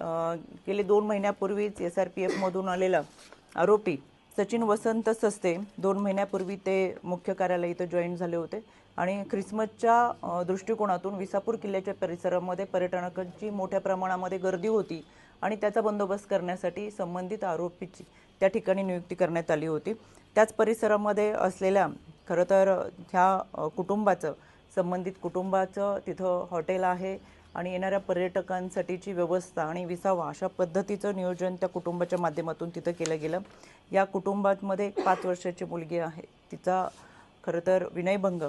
गेले दोन महिन्यापूर्वीच एस आर पी एफमधून आलेला आरोपी सचिन वसंत सस्ते दोन महिन्यापूर्वी ते मुख्य कार्यालय इथं जॉईन झाले होते. आणि ख्रिसमसच्या दृष्टिकोनातून विसापूर किल्ल्याच्या परिसरामध्ये पर्यटकांची मोठ्या प्रमाणामध्ये गर्दी होती आणि त्याचा बंदोबस्त करण्यासाठी संबंधित आरोपीची त्या ठिकाणी नियुक्ती करण्यात आली होती. त्याच परिसरामध्ये असलेल्या खरं तर ह्या कुटुंबाचं संबंधित कुटुंबाचं तिथं हॉटेल आहे. आणि येणाऱ्या पर्यटकांसाठीची व्यवस्था आणि विसावा अशा पद्धतीचं नियोजन त्या कुटुंबाच्या माध्यमातून तिथं केलं गेलं. या कुटुंबामध्ये एक पाच वर्षाची मुलगी आहे. तिचा खरं तर विनयभंग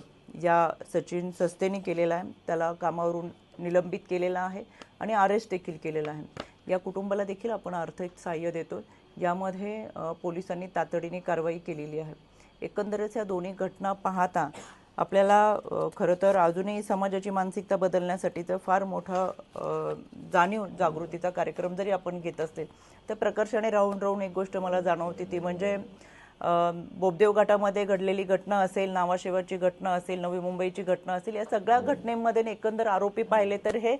या सचिन सस्तेने केलेला आहे. त्याला कामावरून निलंबित केलेला आहे आणि अरेस्ट देखील केलेला आहे. या कुटुंबाला देखील आपण आर्थिक सहाय्य देतो यामध्ये पोलिसांनी तातडीने कारवाई केलेली आहे. एकंदरच या दोन्ही घटना पाहता आपल्याला खरं तर अजूनही समाजाची मानसिकता बदलण्यासाठीचं फार मोठा जाणीव जागृतीचा कार्यक्रम जरी आपण घेत असेल तर प्रकर्षाने राहून राहून एक गोष्ट मला जाणवते ती म्हणजे बोबदेव घाटामध्ये घडलेली घटना असेल नावाशेवाची घटना असेल नवी मुंबईची घटना असेल या सगळ्या घटनेमध्ये एकंदर आरोपी पाहिले तर हे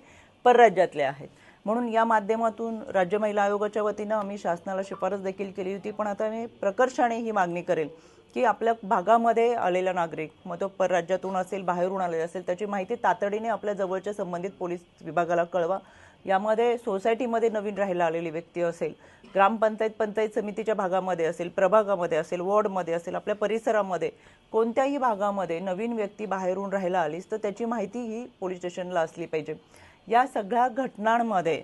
परराज्यातले आहेत. म्हणून या माध्यमातून राज्य महिला आयोगाच्या वतीनं आम्ही शासनाला शिफारस देखील केली होती पण आता मी प्रकर्षाने ही मागणी करेल की आपल्या भागामध्ये आलेला नागरिक मग तो परराज्यातून असेल बाहेरून आलेला असेल त्याची माहिती तातडीने आपल्या जवळच्या संबंधित पोलीस विभागाला कळवा. यामध्ये सोसायटीमध्ये नवीन राहायला आलेली व्यक्ती असेल ग्रामपंचायत पंचायत समितीच्या भागामध्ये असेल प्रभागामध्ये असेल वॉर्डमध्ये असेल आपल्या परिसरामध्ये कोणत्याही भागामध्ये नवीन व्यक्ती बाहेरून राहायला आलीस तर त्याची माहिती ही पोलीस स्टेशनला असली पाहिजे. या सगळ्या घटनांमध्ये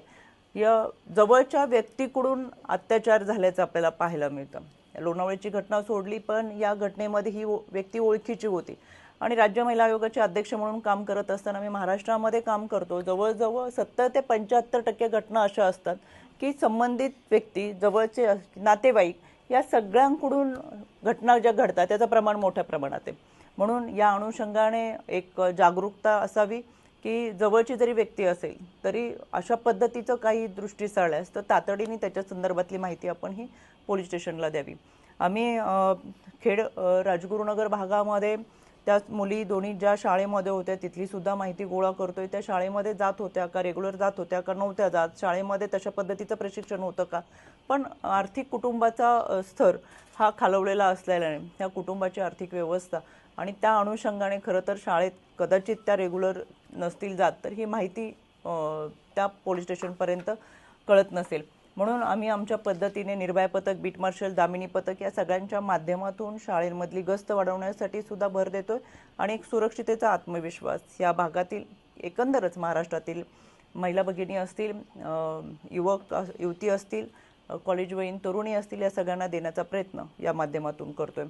या जवळच्या व्यक्तीकडून अत्याचार झाल्याचं आपल्याला पाहायला मिळतं. लोणावळ्याची घटना सोडली पण या घटनेमध्ये ही व्यक्ती ओळखीची होती. आणि राज्य महिला आयोगाचे अध्यक्ष म्हणून काम करत असताना मी महाराष्ट्रामध्ये काम करतो. जवळजवळ सत्तर ते पंच्याहत्तर टक्के घटना अशा असतात की संबंधित व्यक्ती जवळचे नातेवाईक या सगळ्यांकडून घटना ज्या घडतात त्याचं प्रमाण मोठ्या प्रमाणात आहे. म्हणून या अनुषंगाने एक जागरूकता असावी. की जवळची जरी व्यक्ती असेल तरी अशा पद्धतीचं काही दृष्टी सळल्यास तर तातडीने त्याच्या संदर्भातली माहिती आपण ही पोलीस स्टेशनला द्यावी. आम्ही खेड राजगुरुनगर भागामध्ये त्या मुली दोन्ही ज्या शाळेमध्ये होत्या तिथली सुद्धा माहिती गोळा करतोय. त्या शाळेमध्ये जात होत्या का? रेग्युलर जात होत्या का? नव्हत्या जात. शाळेमध्ये तशा पद्धतीचं प्रशिक्षण होतं का? पण आर्थिक कुटुंबाचा स्तर हा खालवलेला असल्याने त्या कुटुंबाची आर्थिक व्यवस्था. आणि त्या अनुषंगाने खरं तर शाळेत कदाचित त्या रेग्युलर नसतील जात तर ही माहिती त्या पोलीस स्टेशनपर्यंत कळत नसेल. म्हणून आम्ही आमच्या पद्धतीने निर्भया पथक बीट मार्शल दामिनी पथक या सगळ्यांच्या माध्यमातून शाळेमधली गस्त वाढवण्यासाठी सुद्धा भर देतोय आणि एक सुरक्षितेचा आत्मविश्वास या भागातील एकंदरच महाराष्ट्रातील महिला भगिनी असतील युवक युवती असतील कॉलेजवयीन तरुणी असतील या सगळ्यांना देण्याचा प्रयत्न या माध्यमातून करतोय.